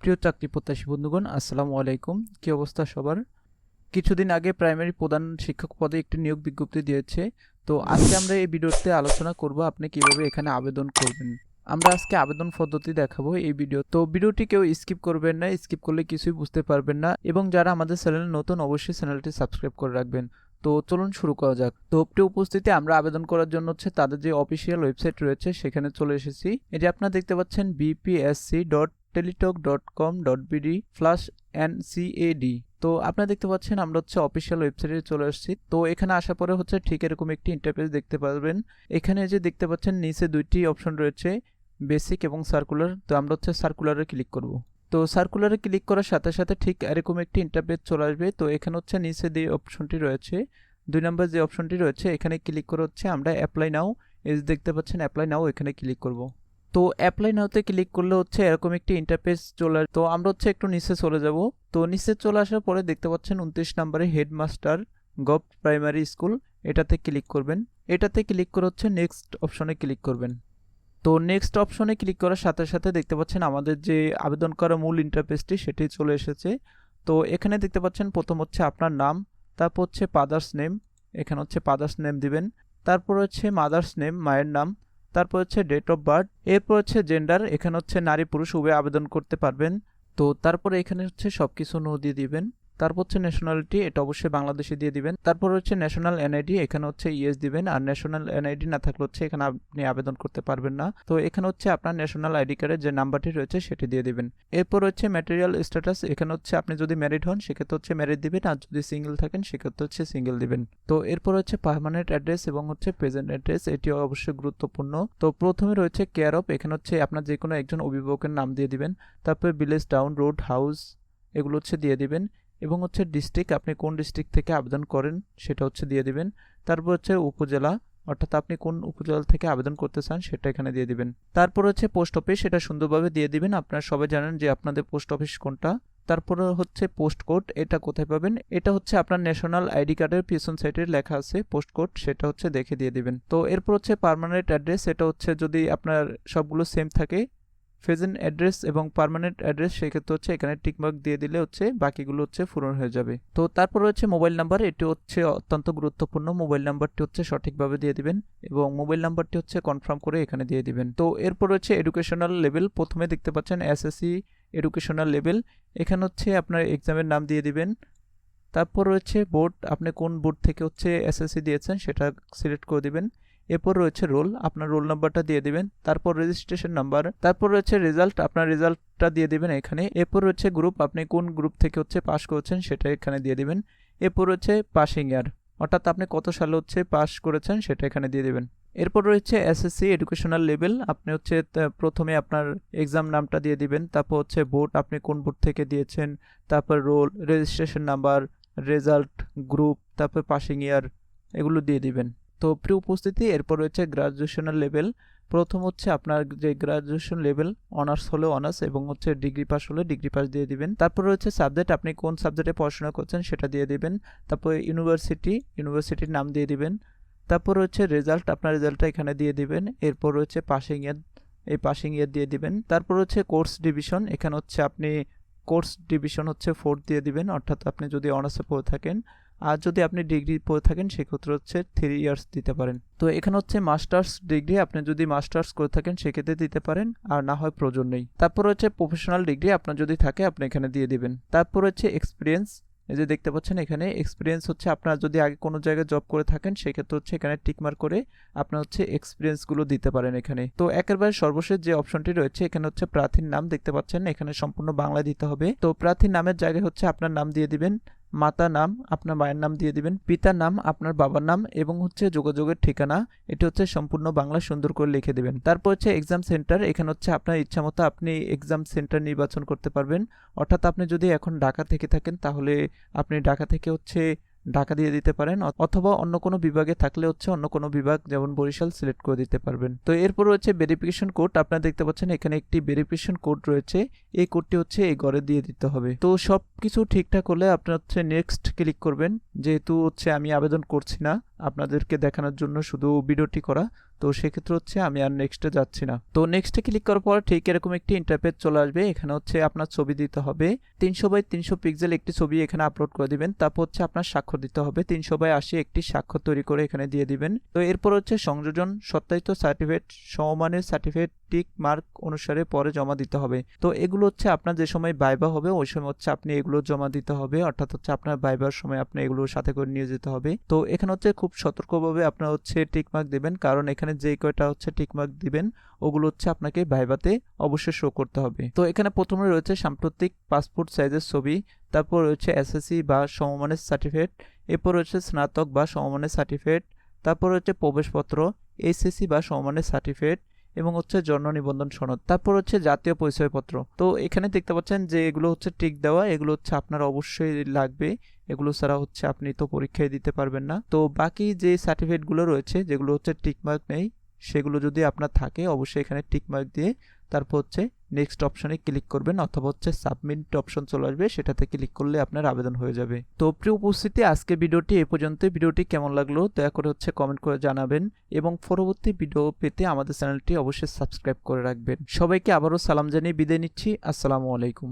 প্রিয় চাকরি প্রত্যাশী বন্ধুগণ, আসসালামু আলাইকুম। কি অবস্থা সবার? কিছুদিন আগে প্রাইমারি প্রধান শিক্ষক পদে একটি নিয়োগ বিজ্ঞপ্তি দিয়েছে। তো আজকে আমরা এই ভিডিওতে আলোচনা করব আপনি কীভাবে এখানে আবেদন করবেন। আমরা আজকে আবেদন পদ্ধতি দেখাবো এই ভিডিও। তো ভিডিওটি কেউ স্কিপ করবেন না, স্কিপ করলে কিছুই বুঝতে পারবেন না এবং যারা আমাদের চ্যানেলে নতুন অবশ্যই চ্যানেলটি সাবস্ক্রাইব করে রাখবেন। তো চলুন শুরু করা যাক। তো উপস্থিতি, আমরা আবেদন করার জন্য হচ্ছে তাদের যে অফিসিয়াল ওয়েবসাইট রয়েছে সেখানে চলে এসেছি। এটি আপনারা দেখতে পাচ্ছেন BPSC dot Teletalk dot com dot BD slash NCAD তো আপনারা দেখতে পাচ্ছেন, আমরা হচ্ছে অফিসিয়াল ওয়েবসাইটে চলে আসছি। তো এখানে আসার পরে হচ্ছে ঠিক এরকম একটি ইন্টারফেস দেখতে পারবেন। এখানে যে দেখতে পাচ্ছেন, নিচে দুইটি অপশন রয়েছে বেসিক এবং সার্কুলার তো আমরা হচ্ছে সার্কুলারে ক্লিক করব। তো সার্কুলারে ক্লিক করার সাথে সাথে ঠিক এরকম একটি ইন্টারফেস চলে আসবে। তো এখানে হচ্ছে নিচে যে অপশনটি রয়েছে, দুই নম্বর যে অপশনটি রয়েছে, এখানে ক্লিক করে হচ্ছে আমরা অ্যাপ্লাই নাও এই দেখতে পাচ্ছেন অ্যাপ্লাই নাও এখানে ক্লিক করব। তো অ্যাপ্লাই নাওতে ক্লিক করলে হচ্ছে এরকম একটি ইন্টারফেস চলে তো আমরা হচ্ছে একটু নিচে চলে যাব। তো নিচে চলে আসার পরে দেখতে পাচ্ছেন উনত্রিশ নম্বরে হেডমাস্টার গভ প্রাইমারি স্কুল এটাতে ক্লিক করবেন। এটাতে ক্লিক করে হচ্ছে নেক্সট অপশনে ক্লিক করবেন। তো নেক্সট অপশনে ক্লিক করার সাথে সাথে দেখতে পাচ্ছেন আমাদের যে আবেদন করা মূল ইন্টারফেসটি সেটি চলে এসেছে। তো এখানে দেখতে পাচ্ছেন প্রথম হচ্ছে আপনার নাম, তারপর হচ্ছে ফাদার্স নেম এখানে হচ্ছে ফাদার্স নেম দিবেন। তারপর হচ্ছে মাদার্স নেম মায়ের নাম। তারপর হচ্ছে ডেট অফ বার্থ এরপর হচ্ছে জেন্ডার এখানে হচ্ছে নারী, পুরুষ, উভয় আবেদন করতে পারবেন। তো তারপরে এখানে হচ্ছে সব কিছু দিয়ে দিবেন। তারপর হচ্ছে ন্যাশনালিটি এটা অবশ্যই বাংলাদেশে দিয়ে দিবেন। তারপর হচ্ছে ন্যাশনাল এনআইডি এখানে হচ্ছে ইএস দিবেন। আর ন্যাশনাল এনআইডি না থাকলে হচ্ছে এখানে আপনি আবেদন করতে পারবেন না। তো এখানে হচ্ছে আপনার ন্যাশনাল আইডি কার্ডের যে নাম্বারটি রয়েছে, সেটি দিয়ে দিবেন। এরপর হচ্ছে ম্যাটেরিয়াল স্ট্যাটাস এখানে হচ্ছে আপনি যদি ম্যারিড হন, সেক্ষেত্রে হচ্ছে ম্যারিড দিবেন। আর যদি সিঙ্গেল থাকেন, সেক্ষেত্রে হচ্ছে সিঙ্গেল দিবেন। তো এরপর হচ্ছে পার্মানেন্ট অ্যাড্রেস এবং হচ্ছে প্রেজেন্ট অ্যাড্রেস এটি অবশ্যই গুরুত্বপূর্ণ। তো প্রথমে রয়েছে কেয়ার অফ এখানে হচ্ছে আপনার যে কোনো একজন অভিভাবকের নাম দিয়ে দিবেন। তারপর ভিলেজ টাউন রোড হাউস এগুলো হচ্ছে দিয়ে দিবেন। এবং হচ্ছে ডিস্ট্রিক্ট আপনি কোন ডিস্ট্রিক্ট থেকে আবেদন করেন সেটা হচ্ছে দিয়ে দিবেন। তারপর হচ্ছে উপজেলা, অর্থাৎ আপনি কোন উপজেলা থেকে আবেদন করতে চান সেটা এখানে দিয়ে দিবেন। তারপর হচ্ছে পোস্ট অফিস সেটা সুন্দরভাবে দিয়ে দিবেন। আপনারা সবাই জানেন যে আপনাদের পোস্ট অফিস কোনটা। তারপরে হচ্ছে পোস্ট কোড এটা কোথায় পাবেন? এটা হচ্ছে আপনার ন্যাশনাল আইডি কার্ডের পিছন সাইডে লেখা আছে পোস্ট কোড সেটা হচ্ছে দেখে দিয়ে দিবেন। তো এরপর হচ্ছে পার্মানেন্ট অ্যাড্রেস এটা হচ্ছে যদি আপনার সবগুলো সেম থাকে প্রেজেন্ট অ্যাড্রেস এবং পার্মানেন্ট অ্যাড্রেস সেক্ষেত্রে হচ্ছে এখানে টিকমার্ক দিয়ে দিলে হচ্ছে বাকিগুলো হচ্ছে পূরণ হয়ে যাবে। তো তারপর হচ্ছে মোবাইল নাম্বার, এটি হচ্ছে অত্যন্ত গুরুত্বপূর্ণ। মোবাইল নাম্বারটি হচ্ছে সঠিকভাবে দিয়ে দিবেন এবং মোবাইল নাম্বারটি হচ্ছে কনফার্ম করে এখানে দিয়ে দিবেন। তো এরপর হচ্ছে এডুকেশনাল লেভেল, প্রথমে দেখতে পাচ্ছেন এসএসসি এডুকেশনাল লেভেল। এখানে হচ্ছে আপনার এক্সামের নাম দিয়ে দিবেন। তারপর রয়েছে বোর্ড, আপনি কোন বোর্ড থেকে হচ্ছে এসএসসি দিয়েছেন সেটা সিলেক্ট করে দিবেন। এরপর রয়েছে রোল, আপনার রোল নাম্বারটা দিয়ে দিবেন, তারপর রেজিস্ট্রেশন নাম্বার তারপর রয়েছে রেজাল্ট আপনার রেজাল্টটা দিয়ে দিবেন এখানে, এরপর রয়েছে গ্রুপ আপনি কোন গ্রুপ থেকে হচ্ছে পাস করেছেন সেটা এখানে দিয়ে দিবেন, এরপর রয়েছে পাসিং ইয়ার অর্থাৎ আপনি কত সালে হচ্ছে পাস করেছেন সেটা এখানে দিয়ে দিবেন। এরপর রয়েছে এসএসসি এডুকেশনাল লেভেল আপনি হচ্ছে প্রথমে আপনার এক্সাম নামটা দিয়ে দিবেন, তারপর হচ্ছে বোর্ড আপনি কোন বোর্ড থেকে দিয়েছেন, তারপর roll registration number result group তারপর পাসিং ইয়ার এগুলো দিয়ে দিবেন। তো প্রিয় উপস্থিতি, এরপর রয়েছে গ্রাজুয়েশনাল লেভেল প্রথম হচ্ছে আপনার যে গ্রাজুয়েশন লেভেল অনার্স হলে অনার্স এবং হচ্ছে ডিগ্রি পাস হলে ডিগ্রি পাস দিয়ে দিবেন। তারপর রয়েছে সাবজেক্ট আপনি কোন সাবজেক্টে পড়াশোনা করছেন সেটা দিয়ে দিবেন। তারপর ইউনিভার্সিটি ইউনিভার্সিটির নাম দিয়ে দিবেন। তারপর হচ্ছে রেজাল্ট আপনার রেজাল্টটা এখানে দিয়ে দিবেন। এরপর রয়েছে পাসিং ইয়ার এই পাসিং ইয়ার দিয়ে দিবেন। তারপর হচ্ছে কোর্স ডিভিশন এখানে হচ্ছে আপনি কোর্স ডিভিশন হচ্ছে ফোর্থ দিয়ে দিবেন। অর্থাৎ আপনি যদি অনার্সে পড়ে থাকেন আর যদি আপনি ডিগ্রি পড়ে থাকেন, সেক্ষেত্রে হচ্ছে থ্রি ইয়ার্স দিতে পারেন। তো এখানে হচ্ছে মাস্টার্স ডিগ্রি, আপনি যদি মাস্টার্স করে থাকেন, সেক্ষেত্রে দিতে পারেন, আর না হয় প্রয়োজন নেই। তারপর হচ্ছে প্রফেশনাল ডিগ্রি, আপনার যদি থাকে, আপনি এখানে দিয়ে দিবেন। তারপর হচ্ছে এক্সপিরিয়েন্স এই যে দেখতে পাচ্ছেন এখানে এক্সপিরিয়েন্স হচ্ছে আপনার যদি আগে কোনো জায়গায় জব করে থাকেন, সেক্ষেত্রে হচ্ছে এখানে টিকমার করে আপনার হচ্ছে এক্সপিরিয়েন্সগুলো দিতে পারেন এখানে। তো একেবারে সর্বশেষ যে অপশনটি রয়েছে, এখানে হচ্ছে প্রার্থীর নাম দেখতে পাচ্ছেন, এখানে সম্পূর্ণ বাংলা দিতে হবে। তো প্রার্থীর নামের জায়গায় হচ্ছে আপনার নাম দিয়ে দিবেন। মাতা নাম আপনার মায়ের নাম দিয়ে দিবেন, পিতার নাম আপনার বাবার নাম এবং হচ্ছে যোগাযোগের ঠিকানা, এটি হচ্ছে সম্পূর্ণ বাংলা সুন্দর করে লিখে দেবেন। তারপর হচ্ছে এক্সাম সেন্টার এখানে হচ্ছে আপনার ইচ্ছা মতো আপনি এক্সাম সেন্টার নির্বাচন করতে পারবেন। অর্থাৎ আপনি যদি এখন ঢাকা থেকে থাকেন, তাহলে আপনি ঢাকা থেকে হচ্ছে ঢাকা দিয়ে দিতে পারেন অথবা অন্য কোনো বিভাগে থাকলে হচ্ছে অন্য কোনো বিভাগ, যেমন বরিশাল, সিলেক্ট করে দিতে পারবেন। তো এরপর রয়েছে ভেরিফিকেশন কোড আপনারা দেখতে পাচ্ছেন এখানে একটি ভেরিফিকেশন কোড রয়েছে। এই কোডটি হচ্ছে এই ঘরে দিয়ে দিতে হবে। তো সব কিছু ঠিকঠাক হলে আপনার হচ্ছে নেক্সট ক্লিক করবেন। যেহেতু হচ্ছে আমি আবেদন করছি না আপনাদেরকে দেখানোর জন্য শুধু ভিডিওটি করা। তো সেক্ষেত্রে হচ্ছে আমি আর নেক্সটে যাচ্ছি না। তো নেক্সটে ক্লিক করার পর ঠিক এরকম একটি ইন্টারপেজ চলে আসবে। এখানে হচ্ছে আপনার ছবি দিতে হবে। তিনশো বাই তিনশো পিক্সেল একটি ছবি এখানে আপলোড করে দিবেন। তারপর হচ্ছে আপনার স্বাক্ষর দিতে হবে। তিনশো বাই আশি একটি স্বাক্ষর তৈরি করে এখানে দিয়ে দিবেন। তো এরপর হচ্ছে সংযোজন, সত্যায়িত সার্টিফিকেট সমমানের সার্টিফিকেট টিক মার্ক অনুসারে পরে জমা দিতে হবে। তো এগুলো হচ্ছে আপনার যে সময় বাইবা হবে, ওই সময় হচ্ছে আপনি এগুলো জমা দিতে হবে। অর্থাৎ হচ্ছে আপনার বাইবার সময় আপনি এগুলো সাথে করে নিয়ে যেতে হবে। তো এখানে হচ্ছে খুব সতর্কভাবে আপনার হচ্ছে টিক মার্ক দেবেন। কারণ এখানে যে কয়টা হচ্ছে টিক মার্ক দিবেন, ওগুলো হচ্ছে আপনাকে ভাইবাতে অবশ্যই শো করতে হবে। তো এখানে প্রথমে রয়েছে সাম্প্রতিক পাসপোর্ট সাইজের ছবি, তারপর রয়েছে এসএসসি বা সমমানের সার্টিফিকেট এরপর রয়েছে স্নাতক বা সমমানের সার্টিফিকেট তারপর হচ্ছে প্রবেশপত্র এইচএসসি বা সমমানের সার্টিফিকেট এবং হচ্ছে জন্ম নিবন্ধন সনদ। তারপর হচ্ছে জাতীয় পরিচয়পত্র। তো এখানে দেখতে পাচ্ছেন যে এগুলো হচ্ছে টিক দেওয়া, এগুলো হচ্ছে আপনার অবশ্যই লাগবে। এগুলো ছাড়া হচ্ছে আপনি তো পরীক্ষায় দিতে পারবেন না। তো বাকি যে সার্টিফিকেটগুলো রয়েছে, যেগুলো হচ্ছে টিকমার্ক নেই, সেগুলো যদি আপনার থাকে, অবশ্যই এখানে টিকমার্ক দিয়ে তারপর হচ্ছে নেক্সট অপশনে ক্লিক করবেন অথবা হচ্ছে সাবমিট অপশন চলে আসবে, সেটাতে ক্লিক করলে আপনার আবেদন হয়ে যাবে। তো প্রিয় উপস্থিতি আজকে ভিডিওটি এ পর্যন্ত। ভিডিওটি কেমন লাগল দয়া করে হচ্ছে কমেন্ট করে জানাবেন এবং পরবর্তী ভিডিও পেতে আমাদের চ্যানেলটি অবশ্যই সাবস্ক্রাইব করে রাখবেন। সবাইকে আবারও সালাম জানিয়ে বিদায় নিচ্ছি। আসসালামু আলাইকুম।